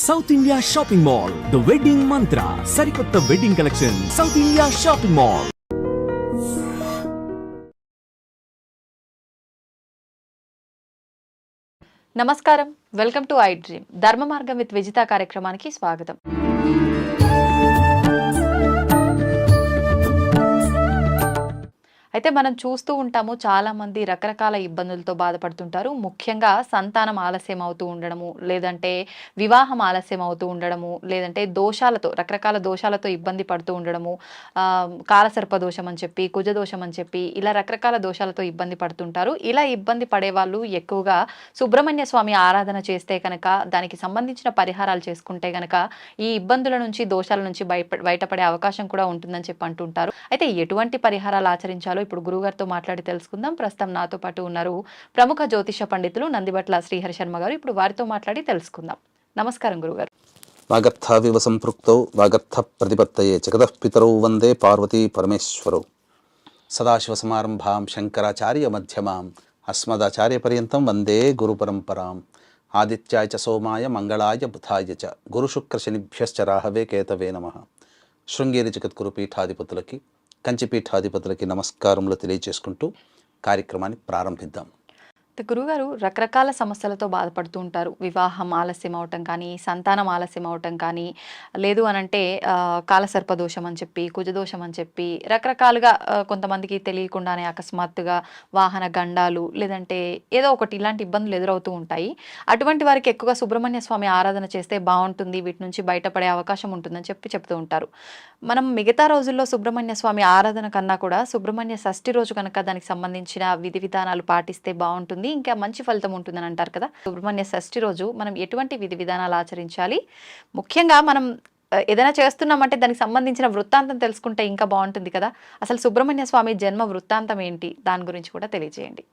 South India shopping mall the wedding Mantra సరికొత్త wedding collection South India shopping mall నమస్కారం. Welcome to iDream Dharma Margam with Vijitha కార్యక్రమానికి స్వాగతం. అయితే మనం చూస్తూ ఉంటాము చాలామంది రకరకాల ఇబ్బందులతో బాధపడుతుంటారు. ముఖ్యంగా సంతానం ఆలస్యం అవుతూ ఉండడము లేదంటే వివాహం ఆలస్యం అవుతూ ఉండడము లేదంటే దోషాలతో రకరకాల దోషాలతో ఇబ్బంది పడుతూ ఉండడము కాలసర్ప దోషం అని చెప్పి కుజ దోషం అని చెప్పి ఇలా రకరకాల దోషాలతో ఇబ్బంది పడుతుంటారు. ఇలా ఇబ్బంది పడే వాళ్ళు ఎక్కువగా సుబ్రహ్మణ్య స్వామి ఆరాధన చేస్తే కనుక దానికి సంబంధించిన పరిహారాలు చేసుకుంటే కనుక ఈ ఇబ్బందుల నుంచి దోషాల నుంచి బయట బయటపడే అవకాశం కూడా ఉంటుందని చెప్పి అంటుంటారు. అయితే ఎటువంటి పరిహారాలు ఆచరించాలో ఇప్పుడు గురుగారితో మాట్లాడి తెలుసుకుందాం. ప్రస్తుతం నాతో పాటు ఉన్నారు ప్రముఖ జ్యోతిష పండితులు నందిబట్ల శ్రీహరి శర్మ గారు. ఇప్పుడు వారితో మాట్లాడి తెలుసుకుందాం. నమస్కారం గురుగారు. వాగర్థావివ సంపృక్తౌ వాగర్థ ప్రతిపత్తయే జగతః పితరౌ వందే పార్వతీ పరమేశ్వరౌ. సదాశివసమారంభాం శంకరాచార్య మధ్యమాం అస్మదాచార్యపర్యంతం వందే గురుపరంపరాం ఆదిత్యాయ చ సోమాయ మంగళాయ బుధాయ చ గురుశుక్రశనిభ్యశ్చ రాహవే కేతవే నమ. శృంగేరి జగద్గురు పీఠాధిపతులకి కంచిపీఠాధిపతులకి నమస్కారములు తెలియజేసుకుంటూ కార్యక్రమాన్ని ప్రారంభిద్దాం. గురుగారు రకరకాల సమస్యలతో బాధపడుతూ ఉంటారు. వివాహం ఆలస్యం అవటం కానీ సంతానం ఆలస్యం అవటం కానీ లేదు అనంటే కాలసర్పదోషం కాలసర్ప దోషం అని చెప్పి కుజదోషం అని చెప్పి రకరకాలుగా కొంతమందికి తెలియకుండానే అకస్మాత్తుగా వాహన గండాలు లేదంటే ఏదో ఒకటి ఇలాంటి ఇబ్బందులు ఎదురవుతూ ఉంటాయి. అటువంటి వారికి ఎక్కువగా సుబ్రహ్మణ్య స్వామి ఆరాధన చేస్తే బాగుంటుంది. వీటి నుంచి బయటపడే అవకాశం ఉంటుందని చెప్పి చెప్తూ ఉంటారు. మనం మిగతా రోజుల్లో సుబ్రహ్మణ్య స్వామి ఆరాధన కన్నా కూడా సుబ్రహ్మణ్య షష్ఠి రోజు కనుక దానికి సంబంధించిన విధి విధానాలు పాటిస్తే బాగుంటుంది. ఇంకా మంచి ఫలితం ఉంటుందని అంటారు కదా. సుబ్రహ్మణ్య షష్ఠి రోజు మనం ఎటువంటి విధి విధానాలు ఆచరించాలి? ముఖ్యంగా మనం ఏదైనా చేస్తున్నామంటే దానికి సంబంధించిన వృత్తాంతం తెలుసుకుంటే ఇంకా బాగుంటుంది కదా. అసలు సుబ్రహ్మణ్య స్వామి జన్మ వృత్తాంతం ఏంటి? దాని గురించి కూడా తెలియజేయండి.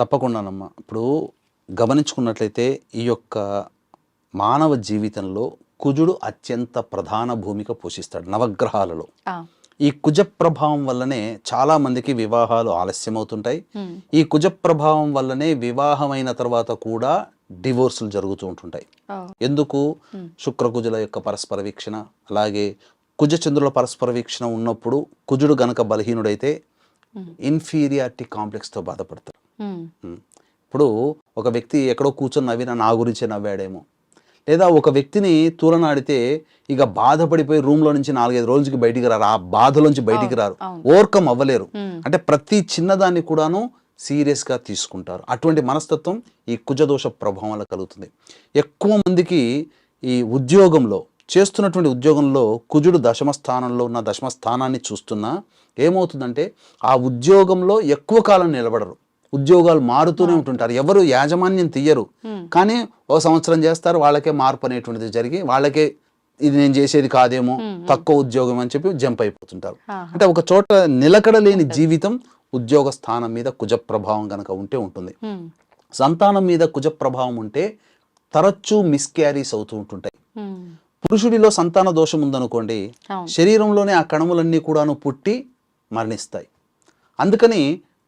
తప్పకుండానమ్మా. ఇప్పుడు గమనించుకున్నట్లయితే ఈ యొక్క మానవ జీవితంలో కుజుడు అత్యంత ప్రధాన భూమిక పోషిస్తాడు నవగ్రహాలలో. ఈ కుజ ప్రభావం వల్లనే చాలా మందికి వివాహాలు ఆలస్యం అవుతుంటాయి ఉమ్, ఈ కుజ ప్రభావం వల్లనే వివాహమైన తర్వాత కూడా డివోర్సులు జరుగుతూ ఉంటుంటాయి. ఎందుకు. శుక్రకుజుల యొక్క పరస్పర వీక్షణ అలాగే కుజ చంద్రుల పరస్పర వీక్షణ ఉన్నప్పుడు కుజుడు గనక బలహీనుడైతే. ఇన్ఫీరియారిటీ కాంప్లెక్స్తో బాధపడతారు. ఇప్పుడు ఒక వ్యక్తి ఎక్కడో కూర్చొని నవ్వినా నా గురించే నవ్వాడేమో. లేదా ఒక వ్యక్తిని తూలనాడితే ఇక బాధపడిపోయి రూమ్లో నుంచి నాలుగైదు రోజులకి బయటికి రారు. ఆ బాధలోంచి బయటికి రారు. ఓవర్కమ్ అవ్వలేరు. అంటే ప్రతి చిన్నదాన్ని కూడాను సీరియస్గా తీసుకుంటారు. అటువంటి మనస్తత్వం ఈ కుజదోష ప్రభావం వల్ల కలుగుతుంది. ఎక్కువ మందికి ఈ ఉద్యోగంలో చేస్తున్నటువంటి ఉద్యోగంలో కుజుడు దశమ స్థానంలో ఉన్న దశమ స్థానాన్ని చూస్తున్నా ఏమవుతుందంటే ఆ ఉద్యోగంలో ఎక్కువ కాలం నిలబడరు. ఉద్యోగాలు మారుతూనే ఉంటుంటారు. ఎవరు యాజమాన్యం తీయరు. కానీ ఒక సంవత్సరం చేస్తారు వాళ్ళకే మార్పు అనేటువంటిది జరిగి వాళ్ళకే ఇది నేను చేసేది కాదేమో తక్కువ ఉద్యోగం అని చెప్పి జంప్ అయిపోతుంటారు. అంటే ఒక చోట నిలకడలేని జీవితం ఉద్యోగ స్థానం మీద కుజ ప్రభావం కనుక ఉంటే ఉంటుంది. సంతానం మీద కుజ ప్రభావం ఉంటే తరచూ మిస్క్యారీస్ అవుతూ ఉంటుంటాయి. పురుషుడిలో సంతాన దోషం ఉందనుకోండి శరీరంలోనే ఆ కణములన్నీ కూడాను పుట్టి మరణిస్తాయి. అందుకని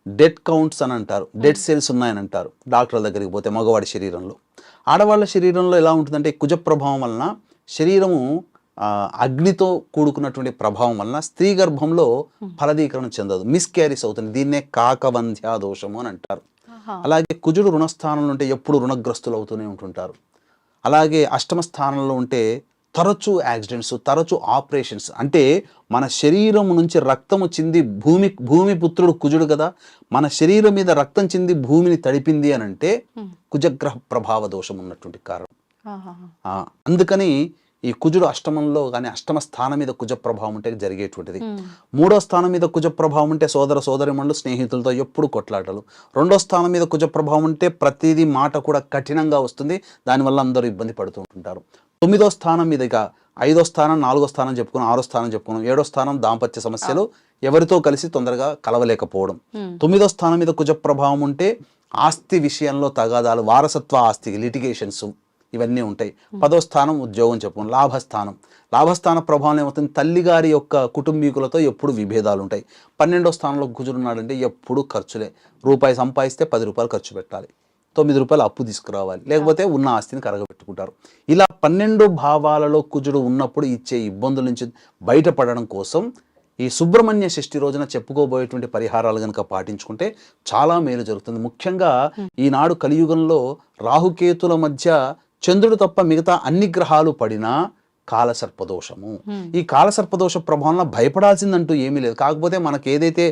డెడ్ కౌంట్స్ అని అంటారు. డెడ్ సెల్స్ ఉన్నాయని అంటారు. డాక్టర్ల దగ్గరికి పోతే మగవాడి శరీరంలో. ఆడవాళ్ళ శరీరంలో ఎలా ఉంటుందంటే కుజ ప్రభావం వలన శరీరము అగ్నితో కూడుకున్నటువంటి ప్రభావం వలన స్త్రీ గర్భంలో ఫలదీకరణ చెందదు. మిస్క్యారీస్ అవుతుంది. దీన్నే కాకవంధ్యా దోషము అని అంటారు. అలాగే కుజుడు రుణస్థానంలో ఉంటే ఎప్పుడు రుణగ్రస్తులు అవుతూనే ఉంటుంటారు. అలాగే అష్టమ స్థానంలో ఉంటే తరచూ యాక్సిడెంట్స్ తరచూ ఆపరేషన్స్. అంటే మన శరీరం నుంచి రక్తము చింది భూమి భూమి పుత్రుడు కుజుడు కదా. మన శరీరం మీద రక్తం చింది భూమిని తడిపింది అని అంటే కుజగ్రహ ప్రభావ దోషం ఉన్నటువంటి కారణం. అందుకని ఈ కుజుడు అష్టమంలో కానీ అష్టమ స్థానం మీద కుజ ప్రభావం ఉంటే జరిగేటువంటిది. మూడో స్థానం మీద కుజ ప్రభావం ఉంటే సోదర సోదరిమణులు స్నేహితులతో ఎప్పుడు కొట్లాటలు రెండో స్థానం మీద కుజ ప్రభావం ఉంటే ప్రతిదీ మాట కూడా కఠినంగా వస్తుంది. దానివల్ల అందరూ ఇబ్బంది పడుతూ ఉంటుంటారు తొమ్మిదో స్థానం మీద ఇక ఐదో స్థానం నాలుగో స్థానం చెప్పుకున్నాం ఆరో స్థానం చెప్పుకున్నాం ఏడో స్థానం దాంపత్య సమస్యలు ఎవరితో కలిసి తొందరగా కలవలేకపోవడం. తొమ్మిదో స్థానం మీద కుజ ప్రభావం ఉంటే ఆస్తి విషయంలో తగాదాలు వారసత్వ ఆస్తి లిటిగేషన్స్ ఇవన్నీ ఉంటాయి. పదో స్థానం ఉద్యోగం చెప్పుకున్నాం లాభస్థానం. లాభస్థాన ప్రభావం ఏమవుతుంది? తల్లిగారి యొక్క కుటుంబీకులతో ఎప్పుడు విభేదాలు ఉంటాయి. పన్నెండో స్థానంలో కుజుడున్నాడంటే ఎప్పుడు ఖర్చులే. రూపాయి సంపాదిస్తే పది రూపాయలు ఖర్చు పెట్టాలి. తొమ్మిది రూపాయలు అప్పు తీసుకురావాలి. లేకపోతే ఉన్న ఆస్తిని కరగబెట్టుకుంటారు. ఇలా పన్నెండు భావాలలో కుజుడు ఉన్నప్పుడు ఇచ్చే ఇబ్బందుల నుంచి బయటపడడం కోసం ఈ సుబ్రహ్మణ్య షష్ఠి రోజున చెప్పుకోబోయేటువంటి పరిహారాలు కనుక పాటించుకుంటే చాలా మేలు జరుగుతుంది. ముఖ్యంగా ఈనాడు కలియుగంలో రాహుకేతుల మధ్య చంద్రుడు తప్ప మిగతా అన్ని గ్రహాలు పడినా కాలసర్పదోషము. ఈ కాలసర్పదోష ప్రభావంలో భయపడాల్సిందంటూ ఏమీ లేదు. కాకపోతే మనకు ఏదైతే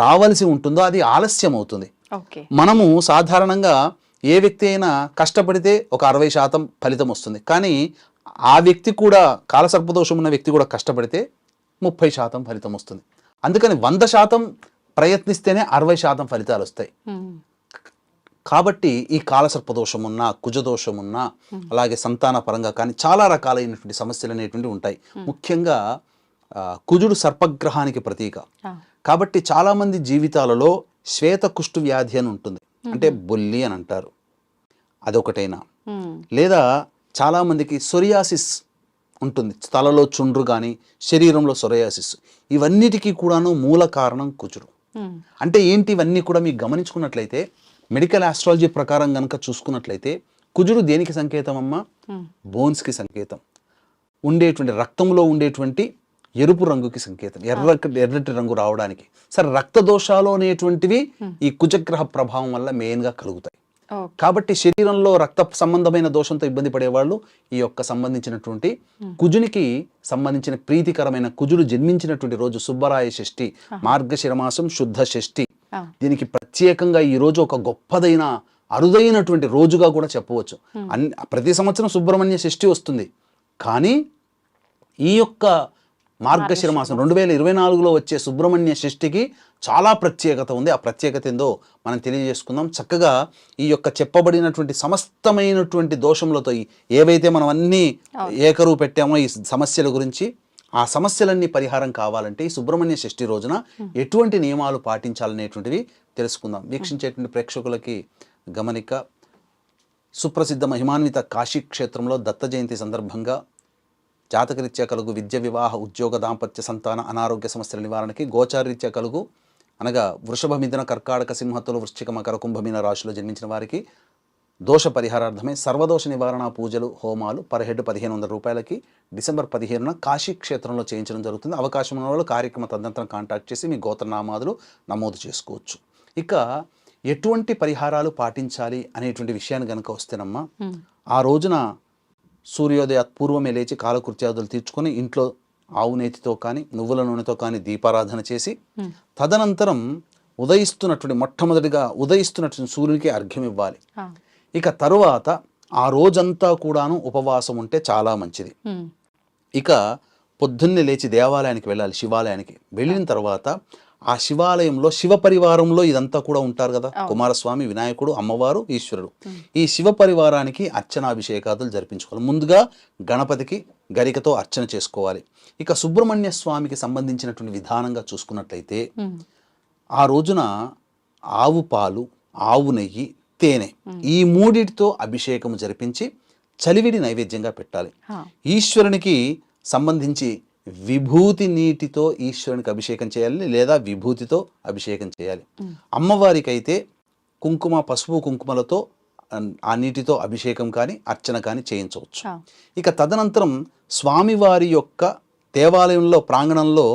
రావాల్సి ఉంటుందో అది ఆలస్యం అవుతుంది మనము సాధారణంగా ఏ వ్యక్తి అయినా కష్టపడితే ఒక అరవై శాతం ఫలితం వస్తుంది. కానీ ఆ వ్యక్తి కూడా కాలసర్పదోషం ఉన్న వ్యక్తి కూడా కష్టపడితే ముప్పై శాతం ఫలితం వస్తుంది. అందుకని వంద శాతం ప్రయత్నిస్తేనే అరవై శాతం ఫలితాలు వస్తాయి. కాబట్టి ఈ కాలసర్పదోషం ఉన్నా కుజదోషం ఉన్నా అలాగే సంతాన పరంగా కానీ చాలా రకాలైనటువంటి సమస్యలు అనేటువంటి ఉంటాయి. ముఖ్యంగా కుజుడు సర్పగ్రహానికి ప్రతీక. కాబట్టి చాలామంది జీవితాలలో శ్వేత కుష్టు వ్యాధి అని ఉంటుంది. అంటే బొల్లి అని అంటారు. అదొకటైనా. లేదా చాలామందికి సొరియాసిస్ ఉంటుంది. తలలో చుండ్రు కానీ శరీరంలో సొరియాసిస్. ఇవన్నిటికీ కూడాను మూల కారణం కుజుడు. అంటే ఏంటి ఇవన్నీ కూడా మీకు గమనించుకున్నట్లయితే మెడికల్ ఆస్ట్రాలజీ ప్రకారం కనుక చూసుకున్నట్లయితే కుజుడు దేనికి సంకేతం అమ్మా? బోన్స్కి సంకేతం. ఉండేటువంటి రక్తంలో ఉండేటువంటి ఎరుపు రంగుకి సంకేతం. ఎర్ర ఎర్రటి రంగు రావడానికి. సరే రక్త దోషాలు అనేటువంటివి ఈ కుజగ్రహ ప్రభావం వల్ల మెయిన్గా కలుగుతాయి. కాబట్టి శరీరంలో రక్త సంబంధమైన దోషంతో ఇబ్బంది పడేవాళ్ళు ఈ యొక్క సంబంధించినటువంటి కుజునికి సంబంధించిన ప్రీతికరమైన కుజుడు జన్మించినటువంటి రోజు సుబ్బరాయ షష్ఠి మార్గశిరమాసం శుద్ధ షష్ఠి. దీనికి ప్రత్యేకంగా ఈ రోజు ఒక గొప్పదైన అరుదైనటువంటి రోజుగా కూడా చెప్పవచ్చు. అన్ని ప్రతి సంవత్సరం సుబ్రహ్మణ్య షష్ఠి వస్తుంది. కానీ ఈ యొక్క మార్గశిర మాసం రెండు వేల ఇరవై నాలుగులో వచ్చే సుబ్రహ్మణ్య షష్ఠికి చాలా ప్రత్యేకత ఉంది. ఆ ప్రత్యేకత ఏందో మనం తెలియజేసుకుందాం. చక్కగా ఈ యొక్క చెప్పబడినటువంటి సమస్తమైనటువంటి దోషములతో ఏవైతే మనం అన్ని ఏకరువు పెట్టామో ఈ సమస్యల గురించి ఆ సమస్యలన్నీ పరిహారం కావాలంటే ఈ సుబ్రహ్మణ్య షష్ఠి రోజున ఎటువంటి నియమాలు పాటించాలనేటువంటివి తెలుసుకుందాం. వీక్షించేటువంటి ప్రేక్షకులకి గమనిక. సుప్రసిద్ధ మహిమాన్విత కాశీ క్షేత్రంలో దత్త జయంతి సందర్భంగా జాతకరీత్యా కలుగు విద్య వివాహ ఉద్యోగ దాంపత్య సంతాన అనారోగ్య సమస్యల నివారణకి గోచారరీత్యా కలుగు అనగా వృషభ మిథున కర్కాటక సింహతులు వృశ్చిక మకర కుంభమీన రాశిలో జన్మించిన వారికి దోష పరిహారార్థమే సర్వదోష నివారణ పూజలు హోమాలు పర్ హెడ్ పదిహేను వందల రూపాయలకి డిసెంబర్ పదిహేనున కాశీ క్షేత్రంలో చేయించడం జరుగుతుంది. అవకాశం ఉన్న వాళ్ళు కార్యక్రమ తదనంతరం కాంటాక్ట్ చేసి మీ గోత్రనామాదులు నమోదు చేసుకోవచ్చు. ఇక ఎటువంటి పరిహారాలు పాటించాలి అనేటువంటి విషయాన్ని కనుక వస్తేనమ్మా ఆ రోజున సూర్యోదయ పూర్వమే లేచి కాలకృత్యాదులు తీర్చుకొని ఇంట్లో ఆవు నేతితో కానీ నువ్వుల నూనెతో కానీ దీపారాధన చేసి తదనంతరం ఉదయిస్తున్నటువంటి మొట్టమొదటిగా ఉదయిస్తున్నటువంటి సూర్యునికి అర్ఘ్యం ఇవ్వాలి. ఇక తరువాత ఆ రోజంతా కూడాను ఉపవాసం ఉంటే చాలా మంచిది. ఇక పొద్దున్నే లేచి దేవాలయానికి వెళ్ళాలి శివాలయానికి. వెళ్ళిన తర్వాత ఆ శివాలయంలో శివ పరివారంలో ఇదంతా కూడా ఉంటారు కదా. కుమారస్వామి వినాయకుడు అమ్మవారు ఈశ్వరుడు ఈ శివ పరివారానికి అర్చనాభిషేకాదులు జరిపించుకోవాలి. ముందుగా గణపతికి గరికతో అర్చన చేసుకోవాలి. ఇక సుబ్రహ్మణ్య స్వామికి సంబంధించినటువంటి విధానంగా చూసుకున్నట్లయితే ఆ రోజున ఆవు పాలు ఆవు నెయ్యి తేనె ఈ మూడిటితో అభిషేకం జరిపించి చలివిడి నైవేద్యంగా పెట్టాలి. ఈశ్వరునికి సంబంధించి విభూతి నీటితో ఈశ్వరునికి అభిషేకం చేయాలి లేదా విభూతితో అభిషేకం చేయాలి. అమ్మవారికి అయితే కుంకుమ పసుపు కుంకుమలతో ఆ నీటితో అభిషేకం కానీ అర్చన కానీ చేయించవచ్చు. ఇక తదనంతరం స్వామివారి యొక్క దేవాలయంలో ప్రాంగణంలో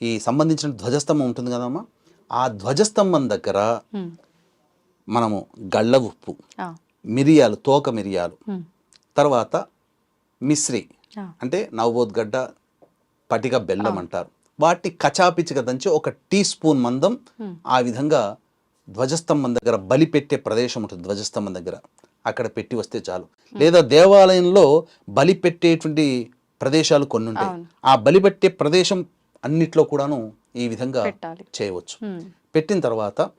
ఈ సంబంధించిన ధ్వజస్తంభం ఉంటుంది కదమ్మా? ఆ ధ్వజస్తంభం దగ్గర మనము గళ్ళ ఉప్పు మిరియాలు తోక మిరియాలు తర్వాత మిశ్రి అంటే నవబోద్గడ్డ పటిక బెల్లం అంటారు. వాటిని కచాపిచిగా దంచి ఒక టీ స్పూన్ మందం ఆ విధంగా ధ్వజస్తంభం దగ్గర బలి పెట్టే ప్రదేశం ఉంటుంది ధ్వజస్తంభం దగ్గర. అక్కడ పెట్టి వస్తే చాలు. లేదా దేవాలయంలో బలి పెట్టేటువంటి ప్రదేశాలు కొన్ని ఉంటాయి. ఆ బలి పెట్టే ప్రదేశం అన్నిట్లో కూడాను ఈ విధంగా. చేయవచ్చు. పెట్టిన తర్వాత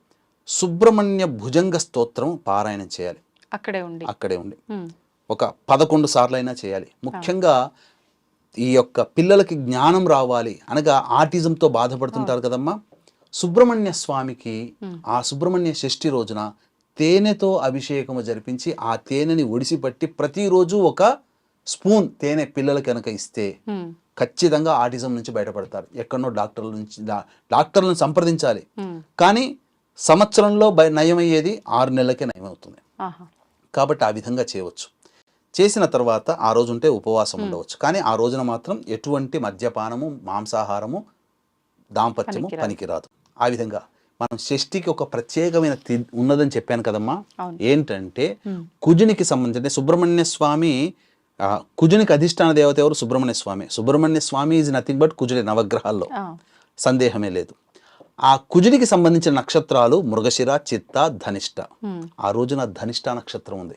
సుబ్రహ్మణ్య భుజంగ స్తోత్రం పారాయణం చేయాలి. అక్కడే ఉండి. అక్కడే ఉండి. ఒక పదకొండు సార్లు అయినా చేయాలి ముఖ్యంగా ఈ యొక్క పిల్లలకి జ్ఞానం రావాలి అనగా ఆటిజంతో బాధపడుతుంటారు కదమ్మా. సుబ్రహ్మణ్య స్వామికి ఆ సుబ్రహ్మణ్య షష్ఠి రోజున తేనెతో అభిషేకము జరిపించి ఆ తేనెని ఒడిసిపట్టి ప్రతిరోజు ఒక స్పూన్ తేనె పిల్లలకి కనుక ఇస్తే. ఖచ్చితంగా ఆటిజం నుంచి బయటపడతారు. ఎక్కడనో డాక్టర్ల నుంచి డాక్టర్లను సంప్రదించాలి. కానీ సంవత్సరంలో బయ నయమయ్యేది ఆరు నెలలకే నయమవుతుంది. కాబట్టి ఆ విధంగా చేయవచ్చు. చేసిన తర్వాత ఆ రోజు ఉంటే ఉపవాసం ఉండవచ్చు. కానీ ఆ రోజున మాత్రం ఎటువంటి మద్యపానము మాంసాహారము దాంపత్యము పనికిరాదు. ఆ విధంగా మనం షష్ఠికి ఒక ప్రత్యేకమైన తి- ఉన్నదని చెప్పాను కదమ్మా. ఏంటంటే. కుజునికి సంబంధించి సుబ్రహ్మణ్య స్వామి కుజునికి అధిష్టాన దేవత ఎవరు? Subrahmanya Swamy. Subrahmanya Swamy is nothing but కుజుడి నవగ్రహాల్లో. సందేహమే లేదు. ఆ కుజుడికి సంబంధించిన నక్షత్రాలు మృగశిర చిత్త ధనిష్ట. ఆ రోజున ధనిష్ట నక్షత్రం ఉంది.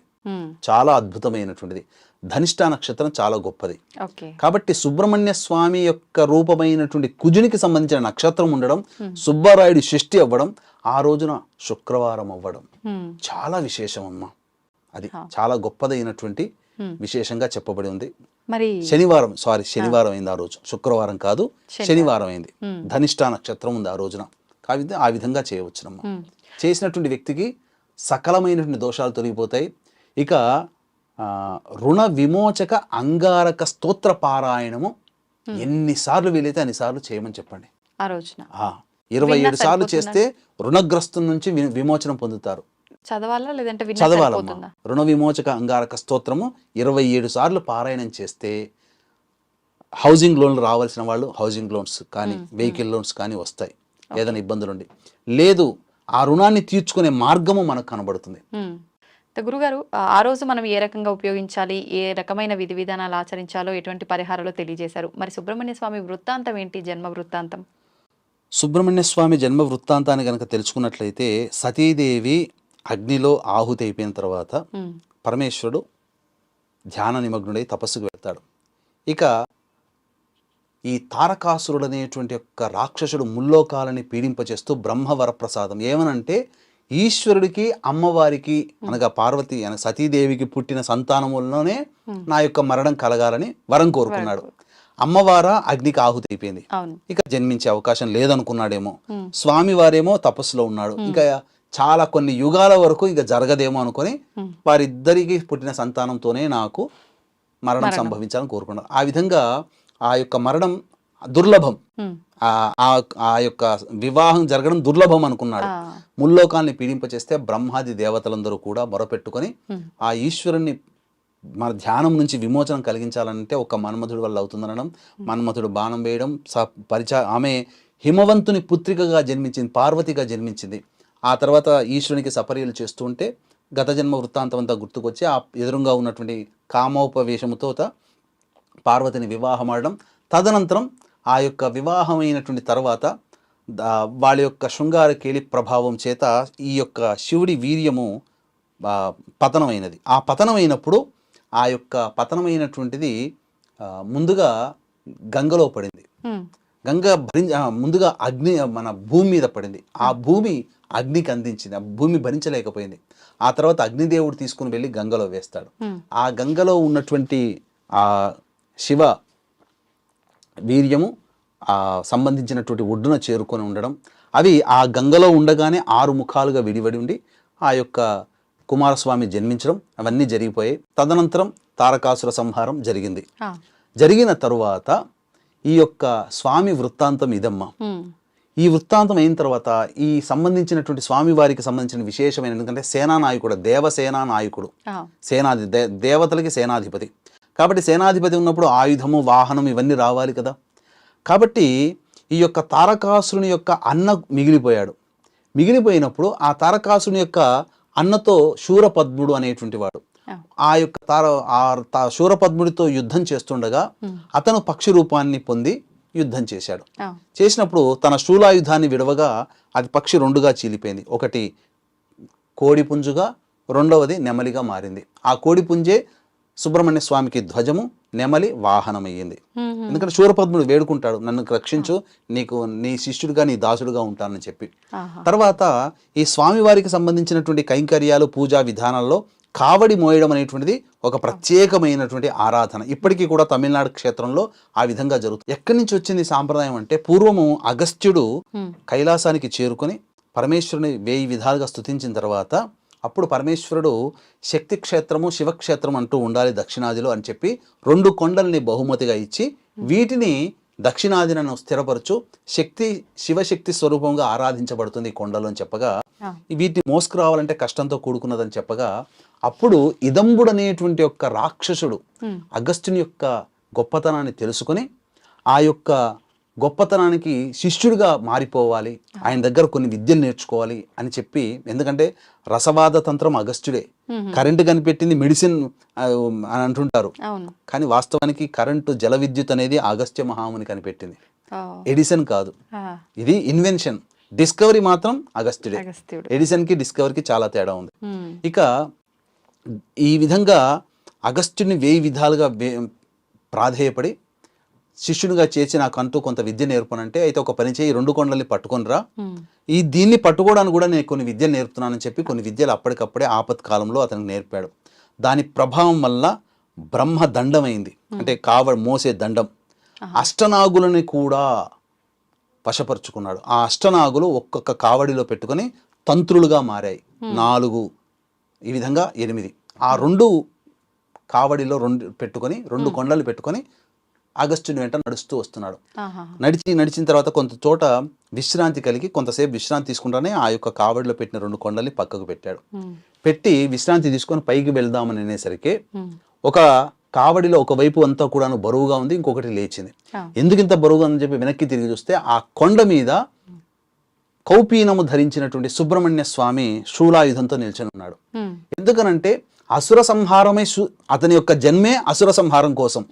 చాలా అద్భుతమైనటువంటిది. ధనిష్ట నక్షత్రం చాలా గొప్పది. కాబట్టి సుబ్రహ్మణ్య స్వామి యొక్క రూపమైనటువంటి కుజునికి సంబంధించిన నక్షత్రం ఉండడం సుబ్బారాయుడి సృష్టి అవ్వడం ఆ రోజున శుక్రవారం అవ్వడం. చాలా విశేషం అమ్మా అది. చాలా గొప్పదైనటువంటి. విశేషంగా చెప్పబడి ఉంది. మరి శనివారం సారీ శనివారం అయింది ఆ రోజు. శుక్రవారం కాదు శనివారం. అయింది. ధనిష్ట నక్షత్రం ఉంది ఆ రోజున. కాబట్టి ఆ విధంగా చేయవచ్చునమ్మా. చేసినటువంటి వ్యక్తికి సకలమైనటువంటి దోషాలు తొలగిపోతాయి. ఇక రుణ విమోచక అంగారక స్తోత్ర పారాయణము ఎన్నిసార్లు వీలైతే అన్నిసార్లు చేయమని చెప్పండి. ఆ రోజున. ఇరవై ఏడు సార్లు? చేస్తే రుణగ్రస్తం నుంచి విమోచనం పొందుతారు. చదవాలా లేదంటే చదవాలమ్మా. రుణ విమోచక అంగారక స్తోత్రము ఇరవై ఏడు సార్లు పారాయణం చేస్తే హౌసింగ్ లోన్లు రావాల్సిన వాళ్ళు హౌసింగ్ లోన్స్ కానీ వెహికల్ లోన్స్ కానీ వస్తాయి. ఏదైనా ఇబ్బందులు ఉండి లేదు ఆ రుణాన్ని తీర్చుకునే మార్గము మనకు కనబడుతుంది. గురుగారు ఆ- రోజు మనం ఏ రకంగా ఉపయోగించాలి ఏ రకమైన విధి విధానాలు ఆచరించాలో ఎటువంటి పరిహారాలు తెలియజేశారు? మరి సుబ్రహ్మణ్య స్వామి వృత్తాంతం ఏంటి జన్మ వృత్తాంతం? సుబ్రహ్మణ్య స్వామి జన్మ వృత్తాంతాన్ని కనుక తెలుసుకున్నట్లయితే సతీదేవి అగ్నిలో ఆహుతి అయిపోయిన తర్వాత పరమేశ్వరుడు ధ్యాన నిమగ్నుడై తపస్సుకు వెళ్తాడు. ఇక ఈ తారకాసురుడు అనేటువంటి యొక్క రాక్షసుడు ముల్లోకాలని పీడింపచేస్తూ బ్రహ్మవరప్రసాదం. ఏమనంటే ఈశ్వరుడికి అమ్మవారికి అనగా పార్వతి అన సతీదేవికి పుట్టిన సంతానములలోనే నా యొక్క మరణం కలగాలని వరం కోరుకున్నాడు. అమ్మవార అగ్నికి ఆహుతి అయిపోయింది ఇక జన్మించే అవకాశం లేదనుకున్నాడేమో. స్వామి వారేమో తపస్సులో ఉన్నాడు. ఇంకా చాలా కొన్ని యుగాల వరకు ఇక జరగదేమో అనుకొని. వారిద్దరికి పుట్టిన సంతానంతోనే నాకు మరణం సంభవించాలని కోరుకున్నాడు. ఆ విధంగా ఆ యొక్క మరణం దుర్లభం. ఆ ఆ- ఆ యొక్క వివాహం జరగడం దుర్లభం అనుకున్నాడు. ఆ, ముల్లోకాల్ని పీడింపచేస్తే బ్రహ్మాది దేవతలందరూ కూడా మొరపెట్టుకొని. ఆ ఈశ్వరుణ్ణి మన ధ్యానం నుంచి విమోచనం కలిగించాలంటే ఒక మన్మధుడి వల్ల అవుతుందనడం మన్మథుడు బాణం వేయడం స పరిచ ఆమె హిమవంతుని పుత్రికగా జన్మించింది పార్వతిగా జన్మించింది. ఆ తర్వాత ఈశ్వరునికి సపర్యలు చేస్తూ ఉంటే గత జన్మ వృత్తాంతం అంతా గుర్తుకొచ్చి ఆ ఎదురుగా ఉన్నటువంటి కామోపవేశముతో పార్వతిని వివాహం ఆడడం తదనంతరం ఆ యొక్క వివాహమైనటువంటి తర్వాత వాళ్ళ యొక్క శృంగార కేలి ప్రభావం చేత ఈ యొక్క శివుడి వీర్యము పతనమైనది. ఆ పతనమైనప్పుడు ఆ యొక్క పతనమైనటువంటిది ముందుగా గంగలో పడింది. గంగ భరి ముందుగా అగ్ని మన భూమి మీద పడింది. ఆ భూమి అగ్నికి అందించింది. ఆ భూమి భరించలేకపోయింది. ఆ తర్వాత అగ్నిదేవుడు తీసుకుని వెళ్ళి గంగలో వేస్తాడు. ఆ గంగలో ఉన్నటువంటి ఆ శివ వీర్యము ఆ సంబంధించినటువంటి ఒడ్డున చేరుకొని ఉండడం. అవి ఆ గంగలో ఉండగానే ఆరు ముఖాలుగా విడివడి ఉండి ఆ యొక్క కుమారస్వామి జన్మించడం అవన్నీ జరిగిపోయాయి తదనంతరం తారకాసుర సంహారం జరిగింది. జరిగిన తరువాత ఈ యొక్క స్వామి వృత్తాంతం ఇదమ్మా. ఈ వృత్తాంతం అయిన తర్వాత ఈ సంబంధించినటువంటి స్వామి వారికి సంబంధించిన విశేషమైన ఎందుకంటే సేనా నాయకుడు దేవసేనా నాయకుడు సేనాధి దే దేవతలకి సేనాధిపతి. కాబట్టి సేనాధిపతి ఉన్నప్పుడు ఆయుధము వాహనం ఇవన్నీ రావాలి కదా. కాబట్టి ఈ యొక్క తారకాసురుని యొక్క అన్న మిగిలిపోయాడు. మిగిలిపోయినప్పుడు ఆ తారకాసురుని యొక్క అన్నతో శూరపద్ముడు అనేటువంటి వాడు. ఆ, యొక్క తార ఆ తా శూరపద్ముడితో యుద్ధం చేస్తుండగా అతను పక్షి రూపాన్ని పొంది యుద్ధం చేశాడు. చేసినప్పుడు తన శూలాయుధాన్ని విడవగా అది పక్షి రెండుగా చీలిపోయింది. ఒకటి కోడి పుంజుగా రెండవది నెమలిగా మారింది. ఆ కోడి పుంజే సుబ్రహ్మణ్య స్వామికి ధ్వజము నెమలి వాహనమయ్యింది. ఎందుకంటే శూరపద్ముడు వేడుకుంటాడు నన్ను రక్షించు నీకు నీ శిష్యుడిగా నీ దాసుడుగా ఉంటానని చెప్పి. తర్వాత ఈ స్వామివారికి సంబంధించినటువంటి కైంకర్యాలు పూజా విధానాల్లో కావడి మోయడం అనేటువంటిది ఒక ప్రత్యేకమైనటువంటి ఆరాధన. ఇప్పటికీ కూడా తమిళనాడు క్షేత్రంలో ఆ విధంగా జరుగుతుంది. ఎక్కడి నుంచి వచ్చింది సాంప్రదాయం అంటే పూర్వము అగస్త్యుడు కైలాసానికి చేరుకొని పరమేశ్వరుని వేయి విధాలుగా స్తుతించిన తర్వాత అప్పుడు పరమేశ్వరుడు శక్తి క్షేత్రము శివక్షేత్రం అంటూ ఉండాలి దక్షిణాదిలో అని చెప్పి రెండు కొండల్ని బహుమతిగా ఇచ్చి వీటిని దక్షిణాదినను స్థిరపరచు శక్తి శివశక్తి స్వరూపంగా ఆరాధించబడుతుంది కొండలు అని చెప్పగా. వీటిని మోసుకురావాలంటే కష్టంతో కూడుకున్నదని చెప్పగా అప్పుడు ఇదంబుడు అనేటువంటి యొక్క రాక్షసుడు ఉమ్, అగస్త్యుని యొక్క గొప్పతనాన్ని తెలుసుకొని ఆ యొక్క గొప్పతనానికి శిష్యుడిగా మారిపోవాలి. ఆయన దగ్గర కొన్ని విద్యలు నేర్చుకోవాలి అని చెప్పి ఎందుకంటే రసవాద తంత్రం అగస్త్యుడే. మ్మ్. కరెంటు కనిపెట్టింది మెడిసిన్ అని అంటుంటారు. కానీ వాస్తవానికి కరెంటు జల విద్యుత్ అనేది అగస్త్య మహాముని కనిపెట్టింది. ఎడిసన్ కాదు. ఇది ఇన్వెన్షన్. డిస్కవరీ మాత్రం అగస్త్యుడే. అగస్త్యుడు. ఎడిసన్కి డిస్కవరీకి చాలా తేడా ఉంది. ఇక ఈ విధంగా అగస్త్యుని వేయి విధాలుగా ప్రాధేయపడి శిష్యునిగా చేర్చి నాకంటూ కొంత విద్య నేర్పనంటే అయితే ఒక పని చేయి రెండు కొండల్ని పట్టుకొనిరా. ఈ దీన్ని పట్టుకోవడానికి కూడా నేను కొన్ని విద్యలు నేర్పుతున్నానని చెప్పి కొన్ని విద్యలు అప్పటికప్పుడే ఆపత్కాలంలో అతనికి నేర్పాడు. దాని ప్రభావం వల్ల బ్రహ్మ దండమైంది అంటే కావ మోసే దండం. అష్టనాగులని కూడా వశపరుచుకున్నాడు. ఆ అష్టనాగులు ఒక్కొక్క కావడిలో పెట్టుకొని తంత్రులుగా మారాయి. నాలుగు ఈ విధంగా ఎనిమిది. ఆ రెండు కావడిలో రెండు పెట్టుకొని రెండు కొండలు పెట్టుకొని ఆగస్టుని వెంట నడుస్తూ వస్తున్నాడు. నడిచి నడిచిన తర్వాత కొంత చోట విశ్రాంతి కలిగి కొంతసేపు విశ్రాంతి తీసుకుంటానే ఆ యొక్క కావడిలో పెట్టిన రెండు కొండల్ని పక్కకు పెట్టాడు. పెట్టి విశ్రాంతి తీసుకొని పైకి వెళ్దామని అనేసరికి ఒక కావడిలో ఒక వైపు అంతా కూడాను బరువుగా ఉంది ఇంకొకటి లేచింది. ఎందుకు ఇంత బరువుగా ఉందని చెప్పి వెనక్కి తిరిగి చూస్తే ఆ కొండ మీద కౌపీనము ధరించినటువంటి సుబ్రహ్మణ్య స్వామి శూలాయుధంతో నిల్చొని ఉన్నాడు. ఎందుకనంటే అసుర సంహారమే అతని యొక్క జన్మే అసుర సంహారం కోసం.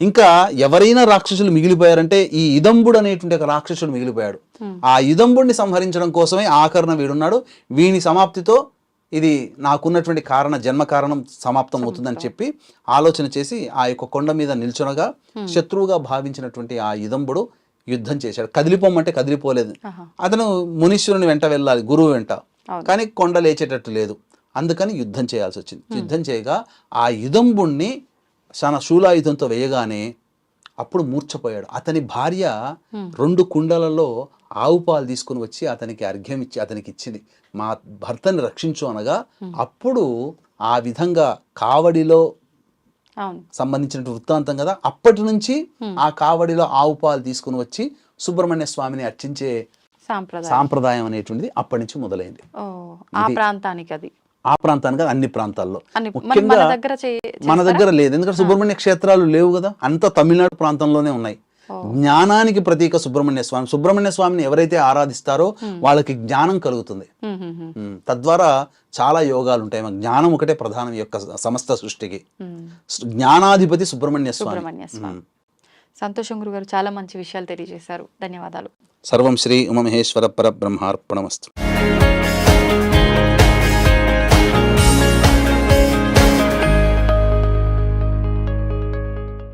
ఇంకా ఎవరైనా రాక్షసులు మిగిలిపోయారంటే ఈ ఇదంబుడు అనేటువంటి ఒక రాక్షసుడు మిగిలిపోయాడు. ఆ ఇదంబుడిని సంహరించడం కోసమే ఆకరణ వీడున్నాడు. వీని సమాప్తితో ఇది నాకున్నటువంటి కారణ జన్మ కారణం సమాప్తం అవుతుందని చెప్పి ఆలోచన చేసి ఆ యొక్క కొండ మీద నిల్చునగా శత్రువుగా భావించినటువంటి ఆ ఇదంబుడు యుద్ధం చేశాడు. కదిలిపోమంటే కదిలిపోలేదు. అతను మునీశ్వరుని వెంట వెళ్ళాలి గురువు వెంట. కానీ కొండ లేచేటట్టు లేదు. అందుకని యుద్ధం చేయాల్సి వచ్చింది. యుద్ధం చేయగా ఆ యుధంబుణ్ణి తన శూలాయుధంతో వేయగానే అప్పుడు మూర్ఛపోయాడు. అతని భార్య రెండు కుండలలో ఆవు పాలు తీసుకుని వచ్చి అతనికి అర్ఘ్యం ఇచ్చి అతనికి ఇచ్చింది. మా భర్తని రక్షించు అనగా అప్పుడు ఆ విధంగా కావడిలో సంబంధించిన వృత్తాంతం కదా అప్పటి నుంచి ఆ కావడిలో ఆవు పాలు తీసుకుని వచ్చి సుబ్రహ్మణ్య స్వామిని అర్చించే సాంప్రదాయం. సాంప్రదాయం అనేటువంటిది అప్పటి నుంచి మొదలైంది. ఆ ప్రాంతానికి అది ఆ ప్రాంతానికి అన్ని ప్రాంతాల్లో. ముఖ్యంగా మన దగ్గర లేదు. ఎందుకంటే సుబ్రహ్మణ్య క్షేత్రాలు లేవు కదా. అంతా తమిళనాడు ప్రాంతంలోనే ఉన్నాయి. జ్ఞానానికి ప్రతీక సుబ్రహ్మణ్య స్వామి. సుబ్రహ్మణ్య స్వామిని ఎవరైతే ఆరాధిస్తారో వాళ్ళకి జ్ఞానం కలుగుతుంది. తద్వారా చాలా యోగాలు ఉంటాయి. జ్ఞానం ఒకటే ప్రధానం యొక్క సమస్త సృష్టికి. జ్ఞానాధిపతి సుబ్రహ్మణ్య స్వామి. సుబ్రహ్మణ్య స్వామి. సంతోషం గురుగారు చాలా మంచి విషయాలు తెలియజేశారు. ధన్యవాదాలు. సర్వం శ్రీ ఉమమహేశ్వర పరబ్రహ్మార్పణమస్తు.